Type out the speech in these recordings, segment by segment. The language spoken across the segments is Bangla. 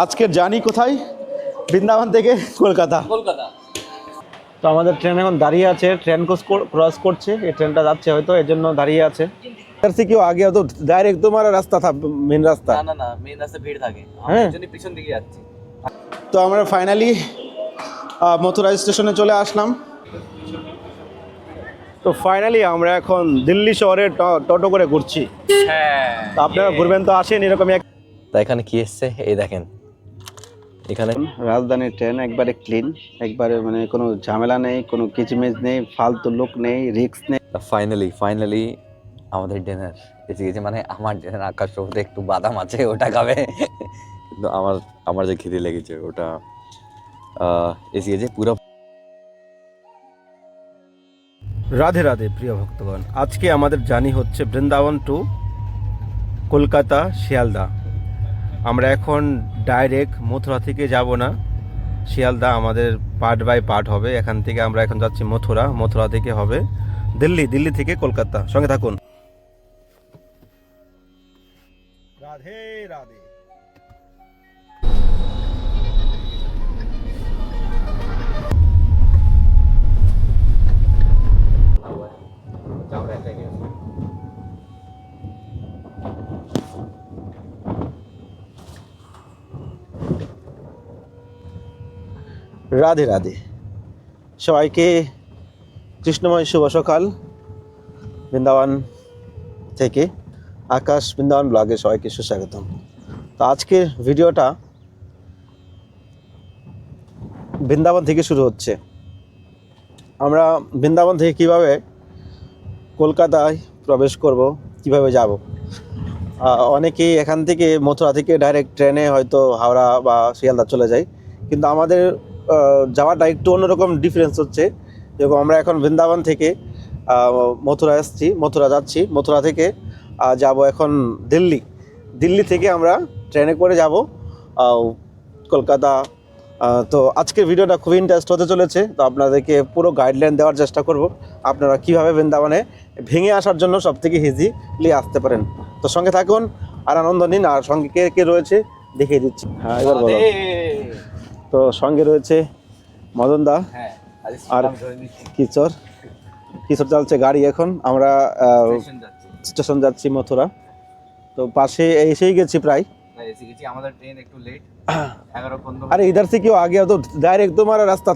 আজকের জানি কোথায়? বৃন্দাবন থেকে কলকাতা। কলকাতা। তো আমাদের ট্রেন এখন দাঁড়িয়ে আছে ট্রেন ক্রস করছে এই ট্রেনটা যাচ্ছে হয়তো এর জন্য দাঁড়িয়ে আছে। তার আগে তো ডাইরেক্ট তোমার রাস্তা মেন রাস্তা। থাকে। হ্যাঁ। তো আমরা ফাইনালি মথুরা স্টেশনে চলে আসলাম। তো ফাইনালি আমরা এখন দিল্লি শহরে টোটো করে ঘুরছি। হ্যাঁ আপনারা ঘুরবেন তো আসেন এরকম এক এখানে কি এসছে? এই দেখেন। এখানে? রাজধানী ট্রেন একবারে ক্লিন একবারে মানে কোনো ঝামেলা নেই কোনো কিচমিচ নেই ফালতু লোক নেই রিক্স নেই। ফাইনালি ফাইনালি আমাদের ডিনার এসে গেছে মানে আমার ডিনার আকাশ সবুজে একটু বাদাম আছে ওটা খাবে। কিন্তু আমার আমার যে খিদে লেগেছে ওটা আহ, এসে গেছে পুরো রাধে রাধে প্রিয় ভক্তগণ। আজকে আমাদের জানি হচ্ছে বৃন্দাবন টু কলকাতা শিয়ালদা। আমরা এখন ডাইরেক্ট মথুরা থেকে যাব না। শিয়ালদা আমাদের পার্ট বাই পার্ট হবে। এখান থেকে আমরা এখন যাচ্ছি মথুরা। মথুরা থেকে হবে দিল্লি। দিল্লি থেকে কলকাতা। সঙ্গে থাকুন। রাধে রাধে। রাধে রাধে। সবাইকে কৃষ্ণময় শুভ সকাল। বৃন্দাবন থেকে আকাশ বৃন্দাবন ব্লগে সবাইকে সুস্বাগতম। তো আজকের ভিডিওটা বৃন্দাবন থেকে শুরু হচ্ছে। আমরা বৃন্দাবন থেকে কীভাবে কলকাতায় প্রবেশ করব, কীভাবে যাব? অনেকেই এখান থেকে মথুরা থেকে ডাইরেক্ট ট্রেনে হয়তো হাওড়া বা শিয়ালদা চলে যায়। কিন্তু আমাদের যাওয়াটা একটু অন্যরকম ডিফারেন্স হচ্ছে। যেরকম আমরা এখন বৃন্দাবন থেকে মথুরা এসেছি মথুরা যাচ্ছি মথুরা থেকে যাব এখন দিল্লি। দিল্লি থেকে আমরা ট্রেনে করে যাব কলকাতা। তো আজকের ভিডিওটা খুবই ইন্টারেস্ট হতে চলেছে তো আপনাদেরকে পুরো গাইডলাইন দেওয়ার চেষ্টা করব আপনারা কীভাবে বৃন্দাবনে ভেঙে আসার জন্য সব থেকে ইজিলি আসতে পারেন। তো সঙ্গে থাকুন আর আনন্দ নিন আর সঙ্গে কে কে রয়েছে দেখিয়ে দিচ্ছি। হ্যাঁ এবার বলো। তো সঙ্গে রয়েছে মদনদা হ্যাঁ, আর কিচর কিচর চালছে গাড়ি এখন আমরা স্টেশন যাচ্ছি। মথুরা। তো পাশে এসেই গেছি প্রায়। আরে আগে তো ডাইরেক্ট রাস্তা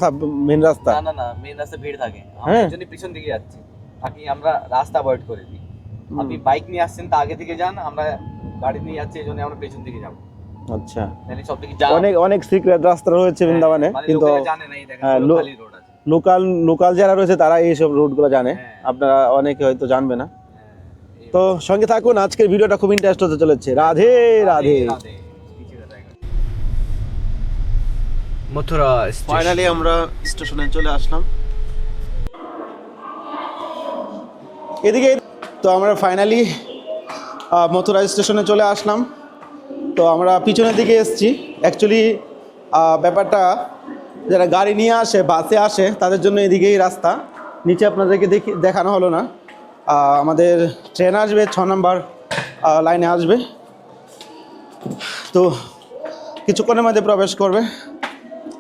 মেন রাস্তা। না না মেন ভিড় থাকে। হ্যাঁ। পিছন দিকে যাচ্ছি। আমরা রাস্তা করে দিই। আপনি বাইক নিয়ে আসছেন আগে থেকে যান আমরা গাড়ি নিয়ে যাচ্ছি এই আমরা পেছন দিকে যাব। আচ্ছা। অনেক অনেক সিক্রেট রাস্তা রয়েছে বৃন্দাবনে মানে কিন্তু লোকেরা জানে না এই দেখেন হ্যাঁ, লোকাল লোকাল যারা রয়েছে তারা এইসব রুটগুলো জানে। হ্যাঁ। আপনারা অনেকে হয়তো জানবে না। হ্যাঁ, তো সঙ্গে থাকুন আজকের ভিডিওটা খুব ইন্টারেস্ট হতে চলেছে। রাধে রাধে রাধে। মথুরা ফাইনালি আমরা স্টেশনে চলে আসলাম। এদিকে তো আমরা ফাইনালি মথুরা স্টেশনে চলে আসলাম। তো আমরা পিছনের দিকে এসেছি। অ্যাকচুয়ালি ব্যাপারটা যারা গাড়ি নিয়ে আসে, বাসে আসে, তাদের জন্য এদিকেই রাস্তা। নিচে আপনাদেরকে দেখি, দেখানো হলো না। আমাদের ট্রেন আসবে, ছ নম্বর লাইনে আসবে। তো কিছুক্ষণের মধ্যে প্রবেশ করবে।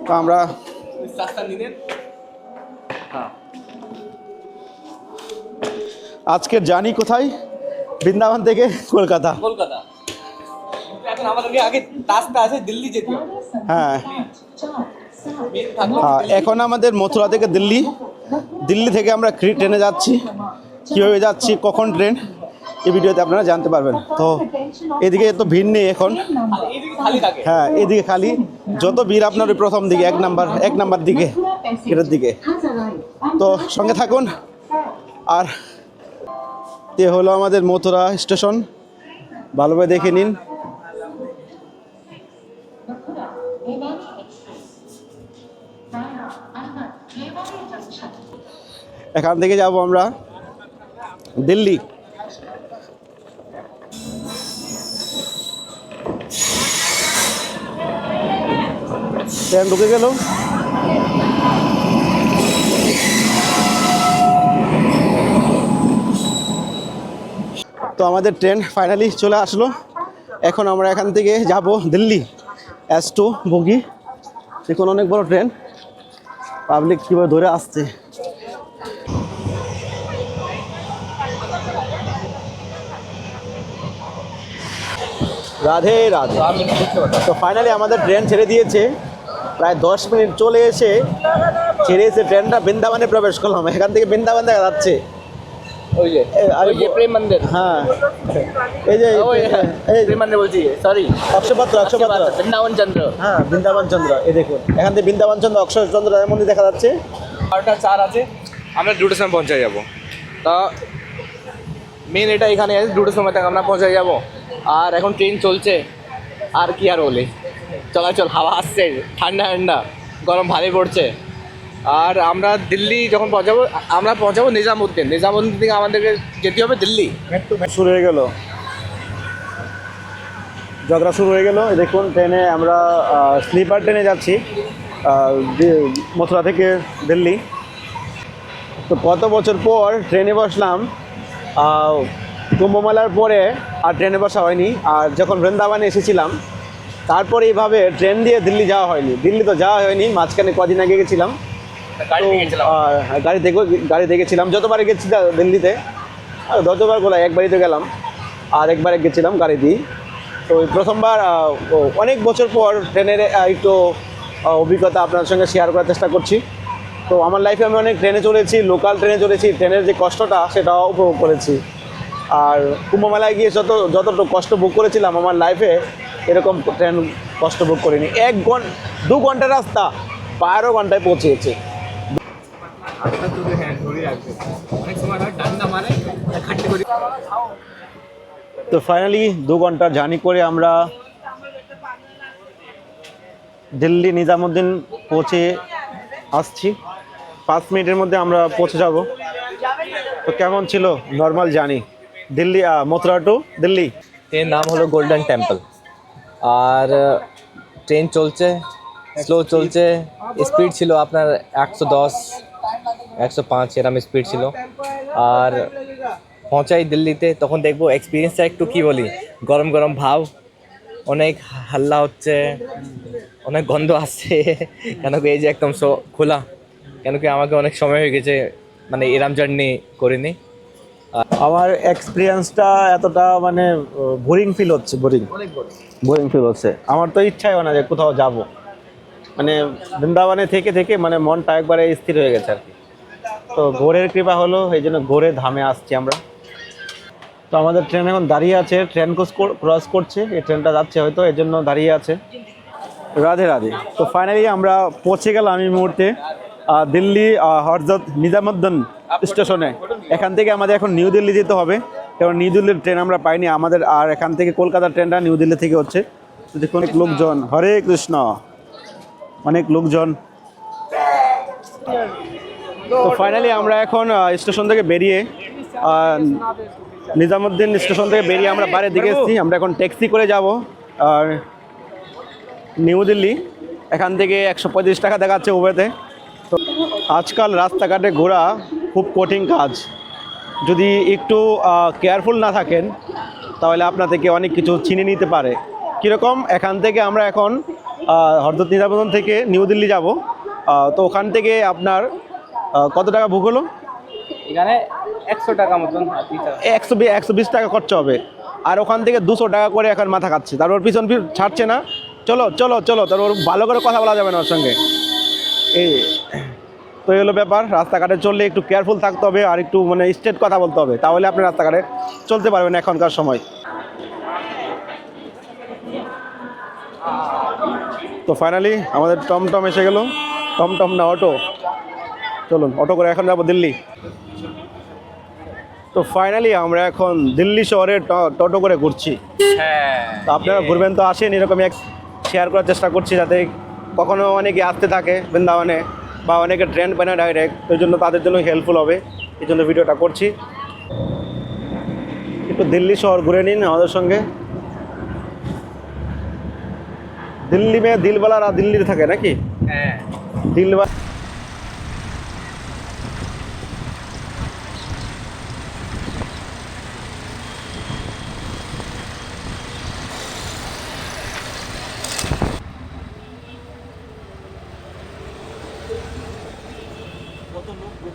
তো আমরা আজকের জানি কোথায়? বৃন্দাবন থেকে কলকাতা। কলকাতা। এখন আমাদেরকে আগে রাস্তা আছে দিল্লি যেতে হ্যাঁ। হ্যাঁ, এখন আমাদের মথুরা থেকে দিল্লি। দিল্লি থেকে আমরা ট্রেনে যাচ্ছি কীভাবে যাচ্ছি কখন ট্রেন এই ভিডিওতে আপনারা জানতে পারবেন। তো এদিকে তো ভিড় নেই এখন। হ্যাঁ এদিকে খালি। যত ভিড় আপনার ওই প্রথম দিকে এক নাম্বার এক নাম্বার দিকে এটার দিকে। তো সঙ্গে থাকুন। আর এ হলো আমাদের মথুরা স্টেশন। ভালোভাবে দেখে নিন। এখান থেকে যাব আমরা দিল্লি। ট্রেন ঢুকে গেল। তো আমাদের ট্রেন ফাইনালি চলে আসলো। এখন আমরা এখান থেকে যাব দিল্লি। এস টু বগি। দেখুন অনেক বড় ট্রেন। পাবলিক কীভাবে ধরে আসছে। রাধে রাধে। তো ফাইনালি আমাদের ট্রেন ছেড়ে দিয়েছে। প্রায় দশ মিনিট চলে এসে ছেড়ে এসে ট্রেনটা বৃন্দাবনে প্রবেশ করলাম। এখান থেকে বৃন্দাবন দেখা যাচ্ছে। ওই যে আর- ওই যে প্রেম মন্দির। হ্যাঁ। এই যে এই প্রেম মন্দির বলছি সরি বৃন্দাবন চন্দ্র। হ্যাঁ বৃন্দাবন চন্দ্র। এই দেখুন এখান থেকে বৃন্দাবন চন্দ্র অক্ষয় চন্দ্র মন্দির দেখা যাচ্ছে। বারোটা চার আছে। আমরা দুটোর সময় পৌঁছে যাব। তা মেন এটা এখানে আছে দুটোর সময় তক আমরা পৌঁছে যাব। আর এখন ট্রেন চলছে। আর কি আর বলি? চলাচল, হাওয়া আসছে, ঠান্ডা ঠান্ডা, গরম ভারী পড়ছে। আর আমরা দিল্লি যখন পৌঁছাবো, আমরা পৌঁছাবো নিজামুদ্দিন। নিজামুদ্দিন থেকে আমাদেরকে যেতে হবে দিল্লি। শুরু হয়ে গেল। ঝগড়া শুরু হয়ে গেল। দেখুন ট্রেনে আমরা স্লিপার ট্রেনে যাচ্ছি মথুরা থেকে দিল্লি। তো কত বছর পর ট্রেনে বসলাম কুম্ভমেলার পরে আর ট্রেনে বসা হয়নি। আর যখন বৃন্দাবনে এসেছিলাম তারপরে এইভাবে ট্রেন দিয়ে দিল্লি যাওয়া হয়নি। দিল্লি তো যাওয়া হয়নি মাঝখানে কদিন আগে গেছিলাম। গাড়ি থেকে গাড়ি দেখেছিলাম যতবার গেছি দিল্লিতে আর যতবার গোলা একবারই তো গেলাম। আর একবারে গেছিলাম গাড়ি দিয়ে। তো ওই প্রথমবার অনেক বছর পর ট্রেনের একটু অভিজ্ঞতা আপনার সঙ্গে শেয়ার করার চেষ্টা করছি। তো আমার লাইফে আমি অনেক ট্রেনে চলেছি লোকাল ট্রেনে চলেছি ট্রেনের যে কষ্টটা সেটাও উপভোগ করেছি। আর কুম্ভমেলায় গিয়ে যত যতটুকু কষ্ট ভোগ করেছিলাম আমার লাইফে এরকম ট্রেন কষ্ট ভোগ করিনি। এক ঘণ্টা দু ঘণ্টা রাস্তা, বারো ঘন্টায় পৌঁছেছে। তো ফাইনালি দু ঘণ্টার জার্নি করে আমরা দিল্লি নিজামুদ্দিন পৌঁছে আসছি। পাঁচ মিনিটের মধ্যে আমরা পৌঁছে যাব। তো কেমন ছিল normal journey Delhi Mathura to Delhi. এর নাম হলো গোল্ডেন টেম্পল আর ট্রেন চলছে স্লো চলছে স্পিড ছিল আপনার একশো দশ, একশো পাঁচ, এরম স্পিড ছিল। আর পৌঁছাই দিল্লিতে, তখন দেখব এক্সপিরিয়েন্সটা একটু কি বলি? গরম গরম ভাব, অনেক হাল্লা হচ্ছে, অনেক গন্ধ আসছে, কেন কি এই যে একদম খোলা, কেন কি আমাকে অনেক সময় হয়ে গেছে মানে এরাম জার্নি করিনি। আমার এক্সপিরিয়েন্সটা এতটা মানে বোরিং ফিল হচ্ছে বোরিং বোরিং ফিল হচ্ছে। আমার তো ইচ্ছাই হয় না যে কোথাও যাব। মানে বৃন্দাবনে থেকে থেকে মানে মনটা একবারে স্থির হয়ে গেছে আর কি। তো ঘোরের কৃপা হলো এই জন্য ঘোরে ধামে আসছি আমরা। তো আমাদের ট্রেন এখন দাঁড়িয়ে আছে ট্রেন ক্রস করছে। এই ট্রেনটা যাচ্ছে হয়তো এর জন্য দাঁড়িয়ে আছে। রাধে রাধে। তো ফাইনালি আমরা পৌঁছে গেলাম এই মুহূর্তে দিল্লি হরজত নিজামুদ্দিন স্টেশনে। এখান থেকে আমাদের এখন নিউ দিল্লি যেতে হবে। কারণ নিউ দিল্লির ট্রেন আমরা পাইনি। আমাদের আর এখান থেকে কলকাতার ট্রেনটা নিউ দিল্লি থেকে হচ্ছে। দেখুন অনেক লোকজন। হরে কৃষ্ণ। অনেক লোকজন। তো ফাইনালি আমরা এখন স্টেশন থেকে বেরিয়ে নিজামুদ্দিন স্টেশন থেকে বেরিয়ে আমরা বাইরের দিকে এসেছি। আমরা এখন ট্যাক্সি করে যাব আর নিউ দিল্লি। এখান থেকে একশো পঁয়ত্রিশ টাকা দেখাচ্ছে উবেতে তো আজকাল রাস্তাঘাটে ঘোরা খুব কঠিন কাজ। যদি একটু কেয়ারফুল না থাকেন তাহলে আপনার থেকে অনেক কিছু ছিনে নিতে পারে। কীরকম? এখান থেকে আমরা এখন হরদত নিজামুদ্দিন থেকে নিউ দিল্লি যাব। তো ওখান থেকে আপনার কত টাকা বুক হলো? এখানে একশো টাকা মতন একশো বি- একশো বিশ টাকা খরচা হবে। আর ওখান থেকে দুশো টাকা করে এখন মাথা খাচ্ছে। তারপর পিছন ফির ছাড়ছে না। চলো চলো চলো তারপর ভালো করে কথা বলা যাবে না ওর সঙ্গে। এই তো এই হলো ব্যাপার। রাস্তাঘাটে চললে একটু কেয়ারফুল থাকতে হবে আর একটু মানে স্ট্রেট কথা বলতে হবে। তাহলে আপনি রাস্তাঘাটে চলতে পারবেন এখনকার সময়। তো ফাইনালি আমাদের টমটম এসে গেল। টমটম না অটো। চলুন অটো করে এখন যাব দিল্লি। তো ফাইনালি আমরা এখন দিল্লি শহরে টোটো করে ঘুরছি। হ্যাঁ তো আপনারা ঘুরবেন তো আসেন এরকম এক শেয়ার করার চেষ্টা করছি যাতে কখনো অনেকে আসতে থাকে বৃন্দাবনে। বা অনেকে ট্রেন্ড বানায় ডাইরেক্ট ওই জন্য তাদের জন্য হেল্পফুল হবে। এই জন্য ভিডিওটা করছি। একটু দিল্লি শহর ঘুরে নিন আমাদের সঙ্গে। দিল্লি মেয়ে দিলবালারা দিল্লিতে থাকে নাকি? হ্যাঁ। দিলওয়ালা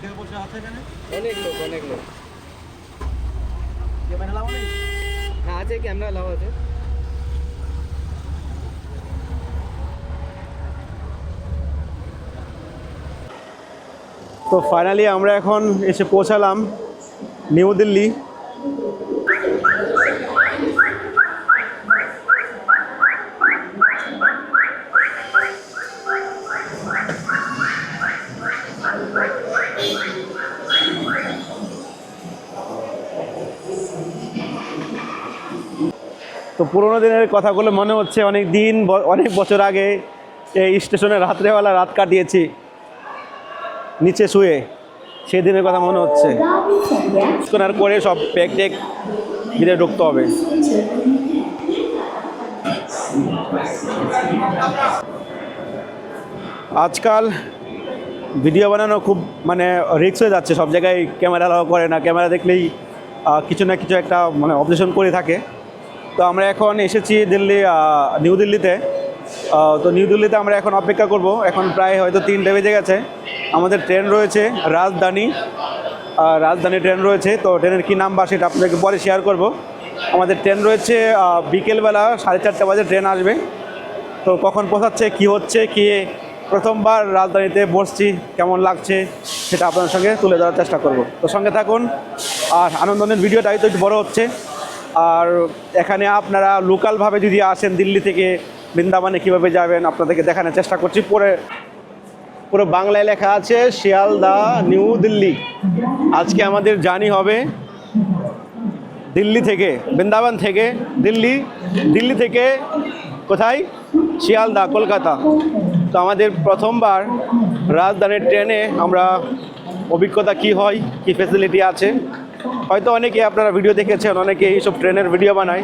কেউ বসে আছে এখানে অনেক লোক অনেক লোক ক্যামেরা লাগানো নেই হ্যাঁ আছে ক্যামেরা লাভ আছে তো ফাইনালি আমরা এখন এসে পৌঁছালাম নিউ দিল্লি। তো পুরোনো দিনের কথাগুলো মনে হচ্ছে, অনেক দিন, অনেক বছর আগে এই স্টেশনে রাত্রেবেলা রাত কাটিয়েছি। নিচে শুয়ে সেদিনের কথা মনে হচ্ছে। স্ক্যানার করে সব প্যাক টেক ভিতরে ঢুকতে হবে। আজকাল ভিডিও বানানো খুব মানে রিক্স হয়ে যাচ্ছে। সব জায়গায় ক্যামেরা অ্যালাউ করে না। ক্যামেরা দেখলেই কিছু না কিছু একটা মানে অবজেশন করে থাকে। তো আমরা এখন এসেছি দিল্লি নিউ দিল্লিতে। তো নিউ দিল্লিতে আমরা এখন অপেক্ষা করব। এখন প্রায় হয়তো তিনটে বেজে গেছে। আমাদের ট্রেন রয়েছে রাজধানী। রাজধানী ট্রেন রয়েছে। তো ট্রেনের কী নাম্বার সেটা আপনাকে পরে শেয়ার করব। আমাদের ট্রেন রয়েছে বিকেলবেলা সাড়ে চারটে বাজে ট্রেন আসবে। তো কখন পৌঁছাচ্ছে, কি হচ্ছে, কি প্রথমবার রাজধানীতে বসছি, কেমন লাগছে, সেটা আপনার সঙ্গে তুলে ধরার চেষ্টা করব। তো সঙ্গে থাকুন। আর আনন্দনের ভিডিওটাই তো একটু বড় হচ্ছে। আর এখানে আপনারা লোকালভাবে যদি আসেন দিল্লি থেকে বৃন্দাবনে কীভাবে যাবেন, আপনাদেরকে দেখানোর চেষ্টা করছি। পরে পুরো বাংলায় লেখা আছে, শিয়ালদা, নিউ দিল্লি। আজকে আমাদের জানি হবে দিল্লি থেকে, বৃন্দাবন থেকে, দিল্লি দিল্লি থেকে কোথায়? শিয়ালদা, কলকাতা। তো আমাদের প্রথমবার রাজধানীর ট্রেনে আমরা অভিজ্ঞতা কি হয়, কি ফেসিলিটি আছে? হয়তো অনেকে আপনারা ভিডিও দেখেছেন, অনেকে এইসব ট্রেনের ভিডিও বানায়,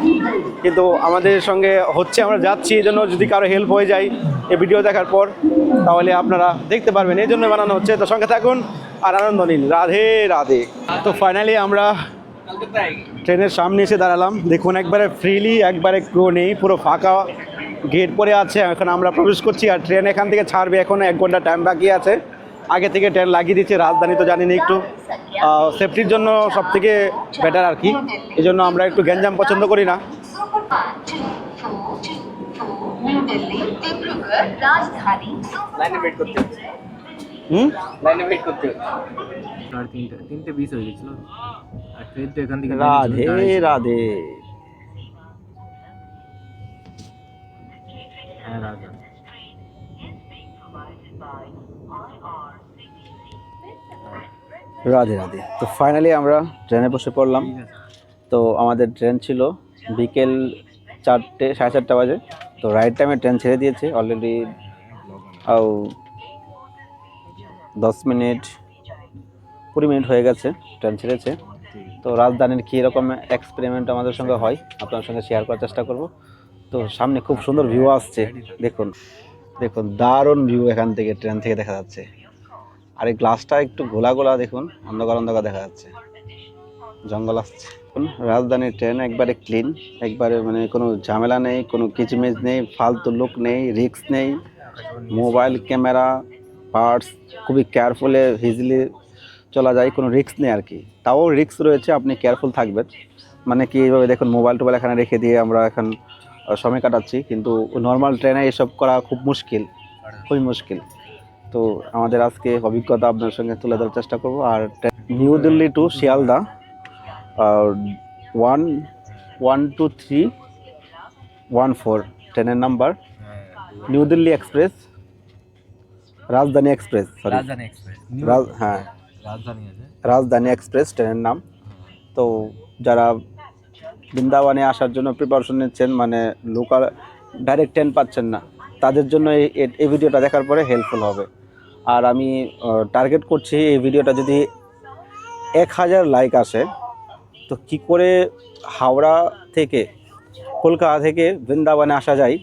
কিন্তু আমাদের সঙ্গে হচ্ছে আমরা যাচ্ছি, এই জন্য যদি কারও হেল্প হয়ে যায় এই ভিডিও দেখার পর, তাহলে আপনারা দেখতে পারবেন, এই জন্য বানানো হচ্ছে। তো সঙ্গে থাকুন আর আনন্দ নিন। রাধে রাধে। তো ফাইনালি আমরা ট্রেনের সামনে এসে দাঁড়ালাম। দেখুন, একবারে ফ্রিলি একবারে ক্রো নেই, পুরো ফাঁকা গেট পরে আছে। এখন আমরা প্রবেশ করছি আর ট্রেন এখান থেকে ছাড়বে, এখন এক ঘণ্টা টাইম বাকি আছে। আগে থেকে ট্যান লাগিয়ে দিচ্ছে রাজধানী তো জানি না একটু সেফটির জন্য সব থেকে বেটার আর কি। এই জন্য আমরা একটু গ্যাঞ্জাম পছন্দ করি না। রাধে রাধে। রাধে রাধে। তো ফাইনালি আমরা ট্রেনে বসে পড়লাম। তো আমাদের ট্রেন ছিল বিকেল চারটে সাড়ে চারটা বাজে। তো রাইট টাইমে ট্রেন ছেড়ে দিয়েছে। অলরেডি আও দশ মিনিট কুড়ি মিনিট হয়ে গেছে ট্রেন ছেড়েছে। তো রাজধানীর কী রকম এক্সপেরিমেন্ট আমাদের সঙ্গে হয় আপনার সঙ্গে শেয়ার করার চেষ্টা করব। তো সামনে খুব সুন্দর ভিউ আসছে। দেখুন দেখুন দারুণ ভিউ এখান থেকে ট্রেন থেকে দেখা যাচ্ছে। আর এই গ্লাসটা একটু গোলা গোলা দেখুন, অন্ধকার অন্ধকার দেখা যাচ্ছে। জঙ্গল আসছে। রাজধানীর ট্রেন একবারে ক্লিন একবারে মানে কোনো ঝামেলা নেই, কোনো কিচমিচ নেই, ফালতু লুক নেই রিক্স নেই। মোবাইল ক্যামেরা পার্টস খুবই কেয়ারফুলে ইজিলি চলা যায়, কোনো রিস্ক নেই আর কি। তাও রিস্ক রয়েছে, আপনি কেয়ারফুল থাকবেন। মানে কি এইভাবে দেখুন মোবাইল টোবাইল এখানে রেখে দিয়ে আমরা এখন সময় কাটাচ্ছি, কিন্তু নর্মাল ট্রেনে এসব করা খুব মুশকিল, খুবই মুশকিল। তো আমাদের আজকে অভিজ্ঞতা আপনার সঙ্গে তুলে ধরার চেষ্টা করব। আর New Delhi to Sealdah one one two three one four ট্রেনের number New Delhi express Rajdhani express sorry Rajdhani express হ্যাঁ। রাজধানী রাজধানী এক্সপ্রেস ট্রেনের নাম। তো যারা বৃন্দাবনে আসার জন্য প্রিপারেশন নিচ্ছেন মানে লোকাল ডাইরেক্ট ট্রেন পাচ্ছেন না তাদের জন্য এই ভিডিওটা দেখার পরে হেল্পফুল হবে। আর আমি টার্গেট করছি এই ভিডিওটা যদি এক হাজার লাইক আসে তো কি করে হাওড়া থেকে কলকাতা থেকে বৃন্দাবনে আসা যায়?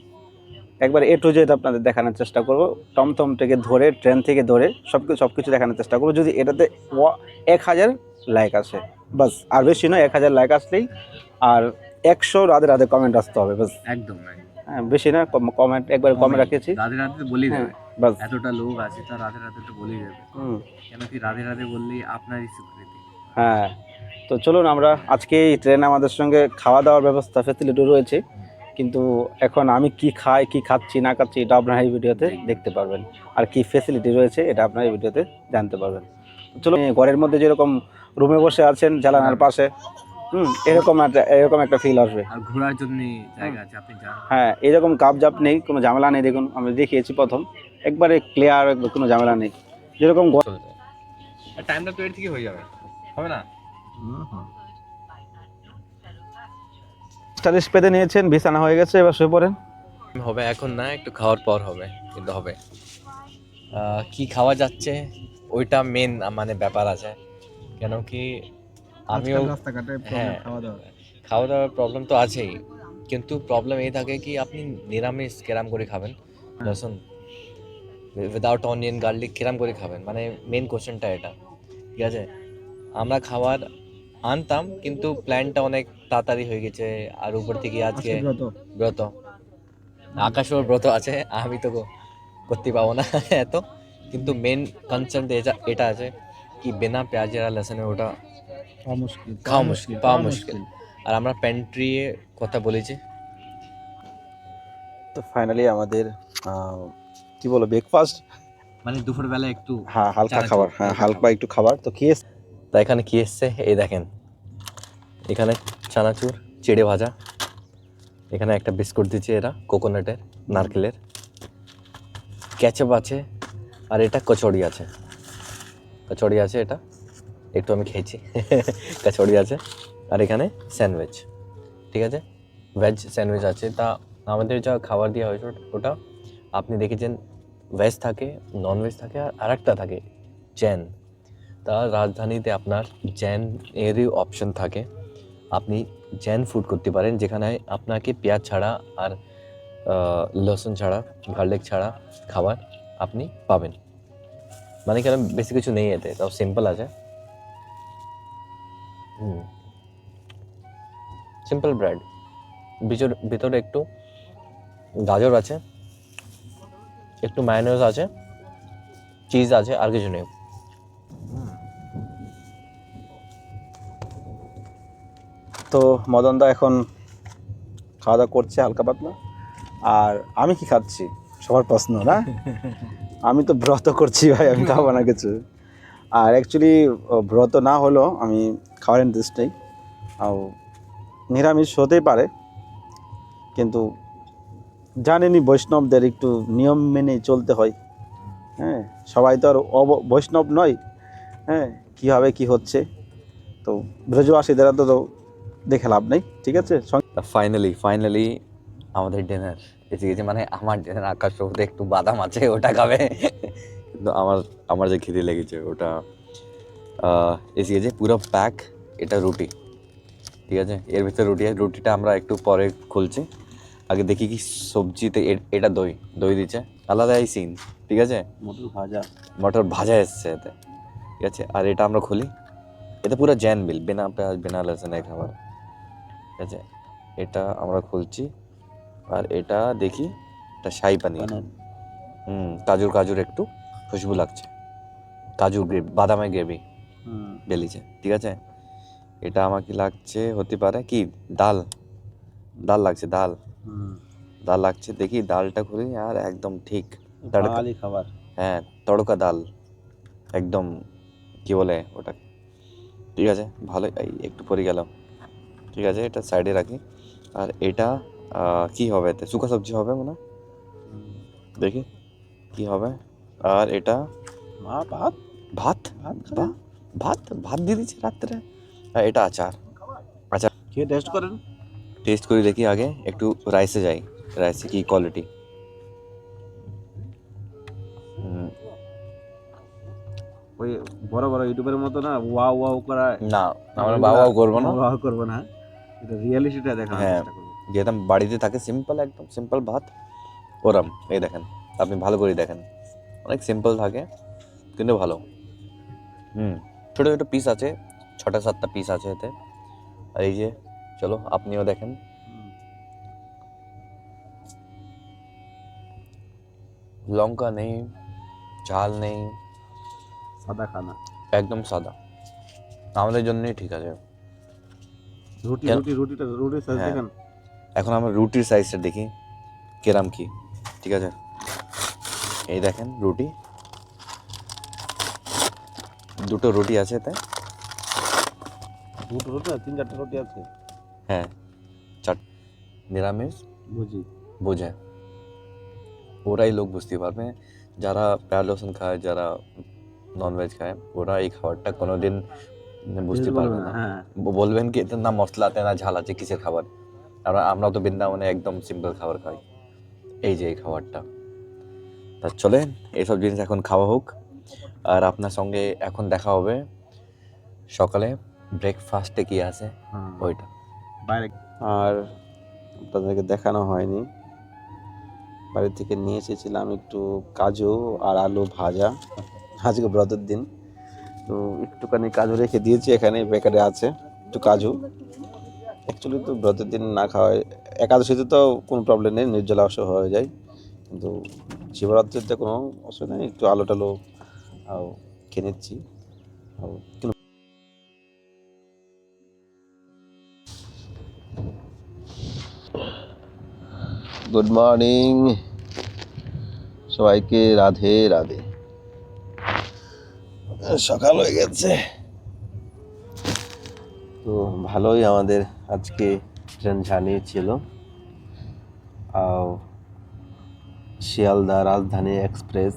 একবার এ টু জেড আপনাদের দেখানোর চেষ্টা করব। টমটম থেকে ধরে ট্রেন থেকে ধরে সব কিছু সব কিছু দেখানোর চেষ্টা করব। যদি এটাতে এক হাজার লাইক আসে বাস। আর বেশি নয় এক হাজার লাইক আসলেই আর একশো রাধে রাধে কমেন্ট আসতে হবে বাস। একদম হ্যাঁ বেশি না কমেন্ট একবার কমেন্ট রাখেছি রাধে রাধে তো এতটা লোক আছে তা রাধে রাধে তো বলেই যাবে। কেন কি রাধে রাধে বললেই আপনারই স্বীকৃতি হ্যাঁ তো চলুন আমরা আজকে এই ট্রেনে আমাদের সঙ্গে খাওয়া দাওয়ার ব্যবস্থা ফেসিলিটি রয়েছে। কিন্তু এখন আমি কি খাই কি খাচ্ছি না খাচ্ছি এটা আপনার এই ভিডিওতে দেখতে পারবেন। আর কি ফেসিলিটি রয়েছে এটা আপনার এই ভিডিওতে জানতে পারবেন। চলুন ঘরের মধ্যে যেরকম রুমে বসে আছেন জানালার পাশে হুম এরকম একটা এরকম একটা ফিল আসবে। আর ঘোরার জন্য জায়গা আছে আপনি হ্যাঁ এরকম কাপ জাপ নেই কোনো ঝামেলা নেই দেখুন আমি দেখিয়েছি প্রথম। একবারে ক্লিয়ার কোনো ঝামেলা নেই। যেরকম টাইমটা তো এর থেকে হয়ে যাবে। হবে না? স্টাইলিশ পেতে নিয়েছেন বিছানা হয়ে গেছে এবার শুয়ে পড়েন। হবে এখন না একটু খাওয়ার পর হবে কিন্তু হবে। আহ, কি খাওয়া যাচ্ছে? ওইটা মেন মানে ব্যাপার আছে। কেন কি আমিও হ্যাঁ। খাওয়া দাওয়ার প্রবলেম তো আছেই। কিন্তু প্রবলেম এই থাকে কি আপনি নিরামিষ কেরাম করে খাবেন। রসুন উইদাউট অনিয়ন গার্লিক কেরাম করে খাবেন? মানে মেন কোশ্চেনটা এটা। ঠিক আছে? আমরা খাবার আনতাম কিন্তু প্ল্যানটা অনেক তাড়াতাড়ি হয়ে গেছে। আর উপর থেকে আজকে ব্রত। আকাশের ব্রত আছে আমি তো করতে পাবো না এত। কিন্তু মেন কনসার্ন এটা এটা আছে কি বিনা পেঁয়াজের আর লসুনের ওটা খাওয়া মুশকিল পাওয়া মুশকিল। আর আমরা প্যান্ট্রি কথা বলেছি। তো ফাইনালি আমাদের আহ, কি বলো ব্রেকফাস্ট মানে দুপুরবেলা একটু হ্যাঁ হালকা খাবার হ্যাঁ হালকা একটু খাবার। তো খেয়ে তা এখানে কি এসছে? এই দেখেন। এখানে চানাচুর চিড়ে ভাজা। এখানে একটা বিস্কুট দিচ্ছে এরা কোকোনাটের নারকেলের। ক্যাচআপ আছে আর এটা কচড়ি আছে। কচড়ি আছে এটা। একটু আমি খেয়েছি। কচড়ি আছে আর এখানে স্যান্ডউইচ। ঠিক আছে? ভেজ স্যান্ডউইচ আছে। তা আমাদের যা খাবার দেওয়া হয়েছে ওটা আপনি দেখেছেন ভেজ থাকে নন ভেজ থাকে আর আরেকটা থাকে চ্যান তা রাজধানীতে আপনার জ্যান এরই অপশন থাকে। আপনি জ্যান ফুড করতে পারেন, যেখানে আপনাকে পেঁয়াজ ছাড়া আর লসুন ছাড়া গার্লিক ছাড়া খাবার আপনি পাবেন। মানে কেন বেশি কিছু নেই এতে, তাও সিম্পল আছে। সিম্পল ব্রেড ভিতরে একটু গাজর আছে। একটু মায়োনেজ আছে চিজ আছে আর কিছু নেই। তো মদন দা এখন খাওয়া দাওয়া করছে হালকা পাতলা। আর আমি কি খাচ্ছি? সবার প্রশ্ন না? আমি তো ব্রত করছি ভাই আমি খাব না কিছু। আর অ্যাকচুয়ালি ব্রত না হলেও আমি খাওয়ার ইন্টারেস্ট নেই। আর নিরামিষ হতেই পারে কিন্তু জানেনি বৈষ্ণবদের একটু নিয়ম মেনে চলতে হয়। হ্যাঁ সবাই তো আর অব- বৈষ্ণব নয়। হ্যাঁ কীভাবে কী হচ্ছে? তো ব্রজবাসীদের তো তো দেখে লাভ নেই ঠিক আছে? সঙ্গে ফাইনালি ফাইনালি আমাদের ডিনার এসে গেছে। মানে আমার ডিনার আকাশ ওতে একটু বাদাম আছে ওটা খাবে। কিন্তু আমার আমার যে খিদে লেগেছে ওটা এসে গেছে পুরো প্যাক এটা রুটি ঠিক আছে? এর ভিতরে রুটি রুটিটা আমরা একটু পরে খুলছি। আগে দেখি কি সবজিতে এটা দই দই দিচ্ছে। আলাদাই সিন ঠিক আছে? মটর ভাজা। মটর ভাজা এসছে এতে ঠিক আছে? আর এটা আমরা খুলি। এটা পুরো জ্যান বিল বিনা পেঁয়াজ বিনা লসুনের খাবার। ঠিক আছে? এটা আমরা খুলছি। আর এটা দেখি এটা শাহি পানির। হুম কাজুর কাজুর একটু খুশবু লাগছে। কাজু গ্রেভি বাদামের গ্রেভি বেলিছে ঠিক আছে? এটা আমাকে লাগছে হতে পারে কি? ডাল। ডাল লাগছে ডাল। ডাল লাগছে দেখি ডালটা খুলি আর একদম ঠিক তড়কা বাঙালি খাবার হ্যাঁ তড়কা ডাল একদম কি বলে ওটা ঠিক আছে ভালো এই একটু পরে গেলাম ঠিক আছে এটা সাইডে রাখি আর এটা আহ, কি হবে এতে শুকা সবজি হবে মনে হয়? দেখি কি হবে আর এটা মা ভাত ভাত ভাত বাহ ভাত ভাত দিয়ে দিচ্ছে রাত্রে আর এটা আচার খেয়ে টেস্ট করেন টেস্ট করে দেখি আগে একটু রাইসে যাই। রাইসে কি কোয়ালিটি ওই বড় বড় ইউটিউবের মতো না ওয়াও ওয়াও করা না আমরা বাবাও করব না। ওয়াও করব না। এটা রিয়ালিটিটা দেখানোর হ্যাঁ। চেষ্টা করব। যেরকম বাড়িতে থাকে সিম্পল একদম সিম্পল ভাত ওরম। এই দেখেন আপনি ভালো করে দেখেন। অনেক সিম্পল থাকে কিন্তু ভালো। হুম ছোটো ছোটো পিস আছে ছটা সাতটা পিস আছে এতে। আর এই যে চলো আপনিও দেখেন। লঙ্কা নেই ঝাল নেই। সাদা খানা। একদম সাদা। আমাদের জন্যই ঠিক আছে। রুটি রুটি রুটিটা রুটির সাইজ হ্যাঁ। দেখেন। এখন আমরা রুটির সাইজটা দেখি কেরাম কি ঠিক আছে? এই দেখেন রুটি। দুটো রুটি আছে তাই? দুটো রুটি না তিন চারটে রুটি আছে। হ্যাঁ চার নিরামিষ? বুঝি। বোঝে। ওরাই লোক বুঝতে পারবে। যারা প্যার লসুন খায় যারা ননভেজ খায় ওরা এই খাবারটা কোনোদিন বুঝতে পারবে না হ্যাঁ। বলবেন কি এতে না মশলা আছে না ঝাল আছে কিসের খাবার? আমরা আমরা তো বৃন্দাবনে একদম সিম্পল খাবার খাই। এই যে এই খাবারটা। তা চলেন এইসব জিনিস এখন খাওয়া হোক। আর আপনার সঙ্গে এখন দেখা হবে সকালে। ব্রেকফাস্টে কি আছে। ওইটা। বাইরে আর আপনাদেরকে দেখানো হয়নি। বাড়ি থেকে নিয়ে এসেছিলাম একটু কাজু আর আলু ভাজা। আজকে ব্রতের দিন। তো একটুখানি কাজু রেখে দিয়েছি, এখানে বেকারে আছে একটু কাজু। অ্যাকচুয়ালি তো ব্রতের দিন না খাওয়ায়, একাদশীতে তো কোনো প্রবলেম নেই, নির্জলা অবশ্য হয়ে যায়। কিন্তু শিবরাত্রিতে কোনো অসুবিধা নেই, একটু আলু টালু খেয়ে নিচ্ছি। গুড মর্নিং সবাইকে রাধে রাধে। সকাল হয়ে গেছে। তো ভালোই আমাদের আজকে ট্রেন জার্নি ছিল আর শিয়ালদা রাজধানী এক্সপ্রেস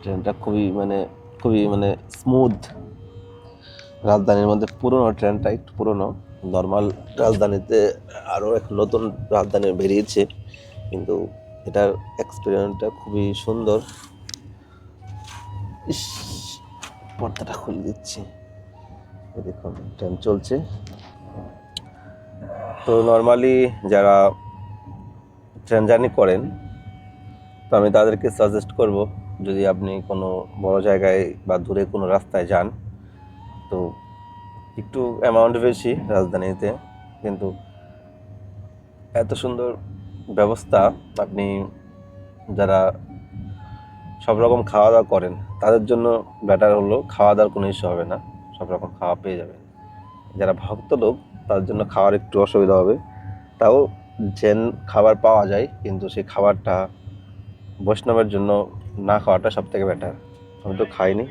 ট্রেনটা খুবই মানে খুবই মানে স্মুথ রাজধানীর মধ্যে পুরনো ট্রেনটা একটু পুরনো। নর্মাল রাজধানীতে আরও এক নতুন রাজধানী বেরিয়েছে, কিন্তু এটার এক্সপিরিয়েন্সটা খুবই সুন্দর। ইস, পর্দাটা খুলে দিচ্ছি। দেখুন ট্রেন চলছে। তো নর্মালি যারা ট্রেন জার্নি করেন, তো আমি তাদেরকে সাজেস্ট করব, যদি আপনি কোনো বড় জায়গায় বা দূরে কোনো রাস্তায় যান, তো একটু অ্যামাউন্ট বেশি রাজধানীতে, কিন্তু এত সুন্দর ব্যবস্থা আপনি যারা সব রকম খাওয়া দাওয়া করেন, তাদের জন্য বেটার হলো খাওয়া দাওয়ার কোনো ইস্যু হবে না, সব রকম খাওয়া পেয়ে যাবেন। যারা ভক্ত লোক তাদের জন্য খাওয়ার একটু অসুবিধা হবে। তাও জেন খাবার পাওয়া যায়, কিন্তু সেই খাবারটা বৈষ্ণবের জন্য না খাওয়াটা সব থেকে বেটার আমি তো খাইনি,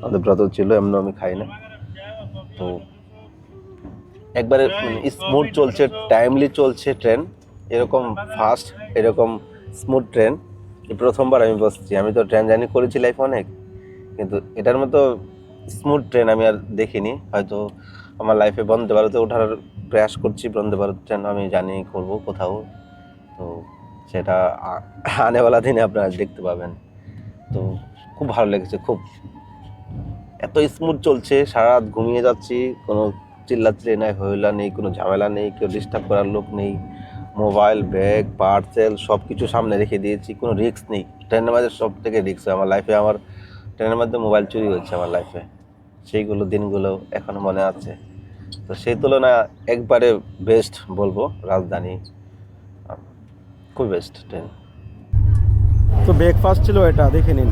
আমাদের ব্রত ছিল এমন আমি খাই না। তো একবারে স্মুথ চলছে টাইমলি চলছে ট্রেন এরকম ফাস্ট এরকম স্মুথ ট্রেন প্রথমবার আমি বসছি আমি তো ট্রেন জার্নি করেছি লাইফ অনেক কিন্তু এটার মতো স্মুথ ট্রেন আমি আর দেখিনি। হয়তো আমার লাইফে বন্দে ভারতে ওঠার প্রয়াস করছি বন্দে ভারত ট্রেন আমি জানি করব কোথাও। তো সেটা আনেওয়ালা দিনে আপনারা দেখতে পাবেন। তো খুব ভালো লেগেছে খুব। এত স্মুথ চলছে সারা রাত ঘুমিয়ে যাচ্ছি কোনো চিল্লাচিল্লি নাই হইলা নেই কোনো ঝামেলা নেই কেউ ডিস্টার্ব করার লোক নেই মোবাইল ব্যাগ পার্সেল সব কিছু সামনে রেখে দিয়েছি কোনো রিস্ক নেই। ট্রেনের মধ্যে সব থেকে রিস্ক আমার লাইফে আমার ট্রেনের মধ্যে মোবাইল চুরি হচ্ছে আমার লাইফে সেইগুলো দিনগুলো এখনও মনে আছে। তো সেই তুলনায় একবারে বেস্ট বলব রাজধানী। খুব বেস্ট ট্রেন তো ব্রেকফাস্ট ছিল এটা দেখে নিন।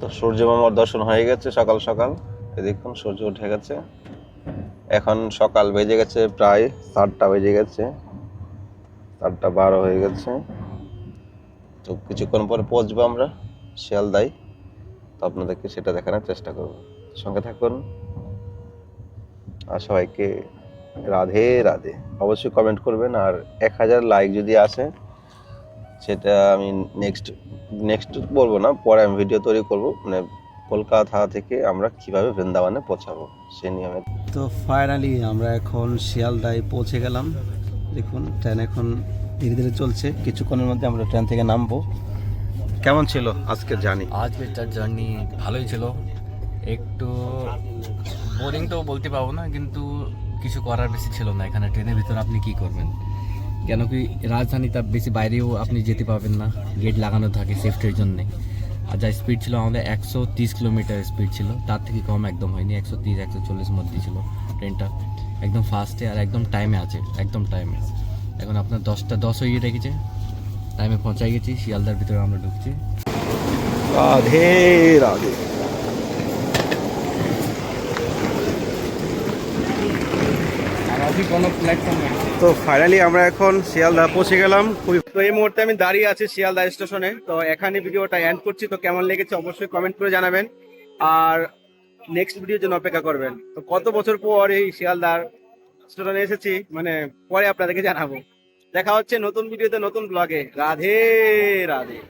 তো সূর্য মামার দর্শন হয়ে গেছে সকাল সকাল। দেখুন, সূর্য উঠে গেছে। এখন সকাল বেজে গেছে প্রায় সাতটা বেজে গেছে। সাতটা বারো হয়ে গেছে। তো কিছুক্ষণ পরে পৌঁছবো আমরা শিয়ালদায়। তো আপনাদেরকে সেটা দেখানোর চেষ্টা করব। সঙ্গে থাকুন। আর সবাইকে রাধে রাধে। অবশ্যই কমেন্ট করবেন। আর এক হাজার লাইক যদি আসে, সেটা আমি নেক্সট নেক্সট বলব না, পরে আমি ভিডিও তৈরি করব। মানে কলকাতা থেকে আমরা কীভাবে বৃন্দাবনে পৌঁছাবো সে নিয়মে তো ফাইনালি আমরা এখন শিয়ালদায় পৌঁছে গেলাম। দেখুন ট্রেন এখন ধীরে ধীরে চলছে। কিছুক্ষণের মধ্যে আমরা ট্রেন থেকে নামবো। কেমন ছিল আজকের জার্নি আজকের জার্নি ভালোই ছিল। একটু বোরিং তো বলতে পারব না কিন্তু কিছু করার বেশি ছিল না। এখানে ট্রেনের ভিতরে আপনি কি করবেন? কেন কি রাজধানী তার বেশি বাইরেও আপনি যেতে পারবেন না। গেট লাগানো থাকে সেফটির জন্যে। আর যা স্পিড ছিল আমাদের একশো তিরিশ কিলোমিটার স্পিড ছিল, তার থেকে কম একদম হয়নি, একশো তিরিশ, একশো চল্লিশ মধ্যে ছিল ট্রেনটা একদম ফাস্টে আর একদম টাইমে আছে, একদম টাইমে এখন আপনার দশটা দশ হয়ে রেখেছে টাইমে পৌঁছায় গেছি, শিয়ালদার ভিতরে আমরা ঢুকছি। রাধে রাধে কোনো প্ল্যাটফর্ম তো ফাইনালি আমরা এখন শিয়ালদা পৌঁছে গেলাম। তো এই মুহূর্তে আমি দাঁড়িয়ে আছি শিয়ালদা স্টেশনে। তো এখানে ভিডিওটা এন্ড করছি। তো কেমন লেগেছে অবশ্যই কমেন্ট করে জানাবেন। আর নেক্সট ভিডিওর জন্য অপেক্ষা করবেন। তো কত বছর পর এই শিয়ালদার স্টেশনে এসেছি মানে পরে আপনাদেরকে জানাব। দেখা হচ্ছে নতুন ভিডিওতে নতুন ব্লগে রাধে রাধে।